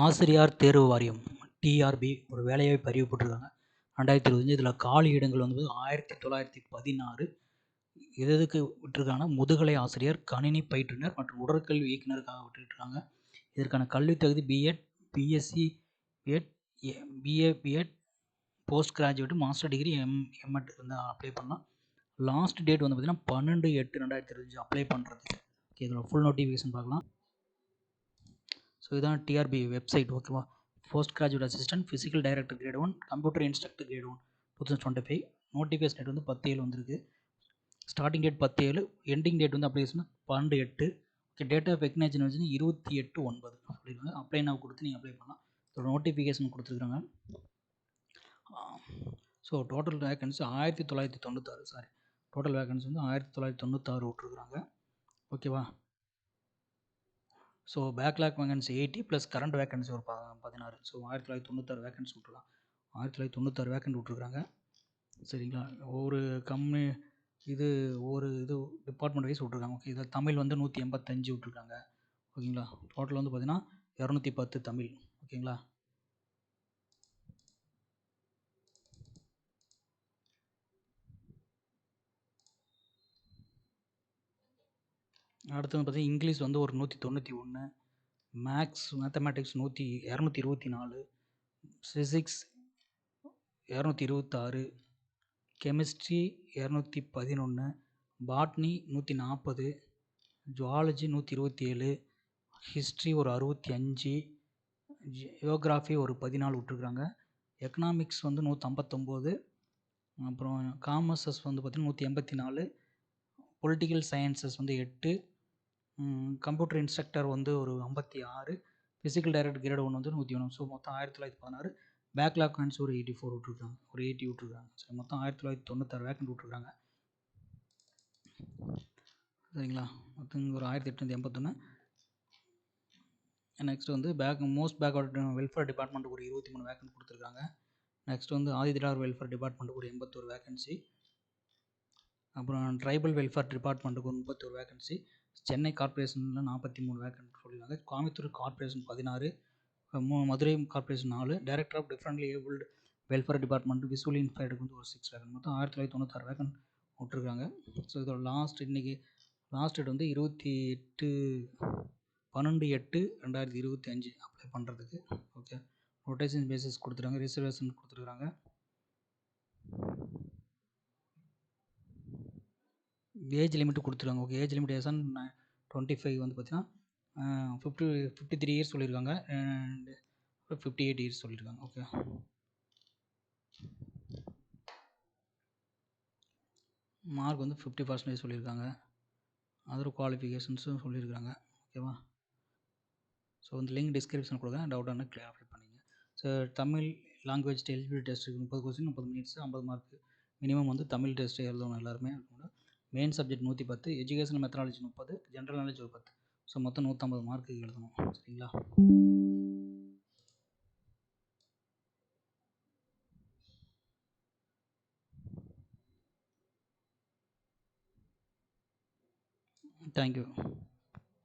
ஆசிரியர் தேர்வு வாரியம் டிஆர்பி ஒரு வேலைவாய்ப்பு அறிவிப்பு போட்டிருக்காங்க. ரெண்டாயிரத்தி இருபத்தஞ்சி இதில் காலி இடங்கள் வந்து ஆயிரத்தி தொள்ளாயிரத்தி பதினாறு எது எதுக்கு விட்டிருக்காங்கன்னா முதுகலை ஆசிரியர் கணினி பயிற்றுனர் மற்றும் உடற்கல்வி இயக்குனருக்காக விட்டுருக்காங்க இதற்கான கல்வித் தகுதி BEd BSc BEd BA BEd post graduate master degree M MEd இருந்தால் அப்ளை பண்ணலாம். லாஸ்ட் டேட் வந்து பார்த்திங்கன்னா பன்னெண்டு எட்டு ரெண்டாயிரத்தி இருபத்தஞ்சு அப்ளை பண்ணுறதுக்கு ஓகே இதோட ஃபுல் நோட்டிஃபிகேஷன் பார்க்கலாம். ஸோ இதுதான் டிஆர்பி வெப்சைட் ஓகேவா post graduate assistant physical director grade one computer instructor grade one two thousand twenty five notification date வந்து பத்து ஏழு வந்திருக்கு. ஸ்டார்டிங் டேட் பத்து ஏழு எண்டிங் டேட் வந்து அப்ளிகேஷன் பன்னெண்டு எட்டு. ஓகே டேட் ஆஃப் எக்னேஜன் வந்து இருபத்தி எட்டு ஒன்பது. அப்படிங்க அப்ளை நான் கொடுத்து நீங்கள் அப்ளை பண்ணலாம். ஸோ நோட்டிஃபிகேஷன் கொடுத்துருக்காங்க. ஸோ டோட்டல் வேகன்சி ஆயிரத்தி தொள்ளாயிரத்தி தொண்ணூத்தாறு சாரி டோட்டல் வேகன்சி வந்து ஆயிரத்தி தொள்ளாயிரத்தி தொண்ணூத்தாறு விட்ருக்குறாங்க ஓகேவா so backlog vacancy eighty plus current vacancy ஒரு ப பதினாறு. ஸோ ஆயிரத்தி தொள்ளாயிரத்தி தொண்ணூத்தாறு வேகன்சி விட்ருக்காங்க ஆயிரத்தி தொள்ளாயிரத்தி தொண்ணூத்தாறு வேகன்ட் விட்ருக்குறாங்க சரிங்களா? ஒரு கம்மி இது ஒரு இது டிபார்ட்மெண்ட் வைஸ் விட்ருக்காங்க ஓகே இதில் தமிழ் வந்து நூற்றி எண்பத்தஞ்சு விட்ருக்காங்க ஓகேங்களா டோட்டல் வந்து பார்த்திங்கன்னா இரநூத்தி பத்து தமிழ். ஓகேங்களா அடுத்து வந்து பார்த்திங்கன்னா இங்கிலீஷ் வந்து ஒரு நூற்றி தொண்ணூற்றி ஒன்று மேக்ஸ் மேத்தமேட்டிக்ஸ் நூற்றி இரநூத்தி இருபத்தி நாலு ஃபிசிக்ஸ் இரநூத்தி இருபத்தாறு கெமிஸ்ட்ரி இரநூத்தி பதினொன்று பாட்னி நூற்றி நாற்பது ஜுவாலஜி நூற்றி இருபத்தி ஏழு ஹிஸ்ட்ரி ஒரு அறுபத்தி அஞ்சு ஜியோகிராஃபி ஒரு பதினாலு விட்ருக்குறாங்க எக்கனாமிக்ஸ் வந்து நூற்றி ஐம்பத்தொம்போது அப்புறம் காமர்ஸஸ் வந்து பார்த்திங்கன்னா நூற்றி எண்பத்தி நாலு பொலிட்டிக்கல் சயின்சஸ் வந்து எட்டு கம்ப்யூட்டர் இன்ஸ்ட்ரக்டர் வந்து ஒரு ஐம்பத்தி ஆறு ஃபிசிக்கல் டைரக்டர் கிரேட் ஒன்று வந்து நூற்றி ஒன்று ஸோ மொத்தம் ஆயிரத்தி தொள்ளாயிரத்தி பதினாறு. பேக்லாக் வேகன்சி ஒரு எயிட்டி ஃபோர் விட்ருக்காங்க ஒரு எயிட்டி விட்ருக்காங்க ஸோ மொத்தம் ஆயிரத்தி தொள்ளாயிரத்தி தொண்ணூத்தாறு வேக்கன் விட்ருக்காங்க சரிங்களா? மொத்தம் ஒரு ஆயிரத்தி எட்நூற்றி எண்பத்தொன்று நெக்ஸ்ட் வந்து பேக் மோஸ்ட் பேக்வர்ட் வெல்ஃபேர் டிபார்ட்மெண்ட்டுக்கு ஒரு இருபத்தி மூணு வேக்கன்ட் கொடுத்துருக்காங்க. நெக்ஸ்ட் வந்து ஆதிதிரார் வெல்ஃபேர் டிபார்ட்மெண்ட்டுக்கு ஒரு எண்பத்தொரு வேக்கன்சி அப்புறம் ட்ரைபல் வெல்ஃபேர் டிபார்ட்மெண்ட்டுக்கு ஒரு முப்பத்தொரு வேக்கன்சி சென்னை கார்ப்பரேஷனில் நாற்பத்தி மூணு வேக்கன்ட் சொல்லியிருக்காங்க. கோயம்புத்தூர் கார்ப்பரேஷன் பதினாறு மூ மதுரை கார்ப்பரேஷன் நாலு director of differently abled welfare department visual இன்ஃபைடுக்கு வந்து ஒரு சிக்ஸ் வேக்கன் மொத்தம் ஆயிரத்தி தொள்ளாயிரத்தி தொண்ணூத்தாறு வேக்கன் விட்ருக்காங்க ஸோ இதோட லாஸ்ட் இன்றைக்கி லாஸ்ட் டேட் வந்து இருபத்தி எட்டு பன்னெண்டு எட்டு ரெண்டாயிரத்தி இருபத்தி அஞ்சு அப்ளை பண்ணுறதுக்கு ஓகே ரொட்டேஷன் பேசிஸ் கொடுத்துருக்காங்க ரிசர்வேஷன் கொடுத்துருக்காங்க. ஏஜ் லிமிட்டு கொடுத்துருக்காங்க. ஓகே ஏஜ் லிமிட் ஏசன் டுவெண்ட்டி ஃபைவ் வந்து பார்த்தீங்கன்னா ஃபிஃப்டி ஃபிஃப்டி த்ரீ இயர்ஸ் சொல்லியிருக்காங்க அண்ட் ஃபிஃப்டி எயிட் இயர்ஸ் சொல்லியிருக்காங்க ஓகே. மார்க் வந்து ஃபிஃப்டி பர்சன்டேஜ் சொல்லியிருக்காங்க அதர் குவாலிஃபிகேஷன்ஸும் சொல்லியிருக்காங்க ஓகேவா ஸோ இந்த லிங்க் டிஸ்கிரிப்ஷன் கொடுங்க டவுட்டான கிளியரிஃபை பண்ணிங்க. ஸோ தமிழ் லாங்குவேஜ் எலிஜிபிலிட்டி டெஸ்ட்டுக்கு முப்பது கொஸ்டின் முப்பது மினிட்ஸ் ஐம்பது மார்க் மினிமம் வந்து தமிழ் டெஸ்ட் எழுதணும் எல்லாருமே. மெயின் சப்ஜெக்ட் நூற்றி பத்து எஜுகேஷனல் மெத்தனாலஜி முப்பது ஜென்ரல் நாலேஜ் ஒரு பத்து. ஸோ மொத்தம் நூற்றம்பது மார்க்கு எழுதணும். சரிங்களா? தேங்க்யூ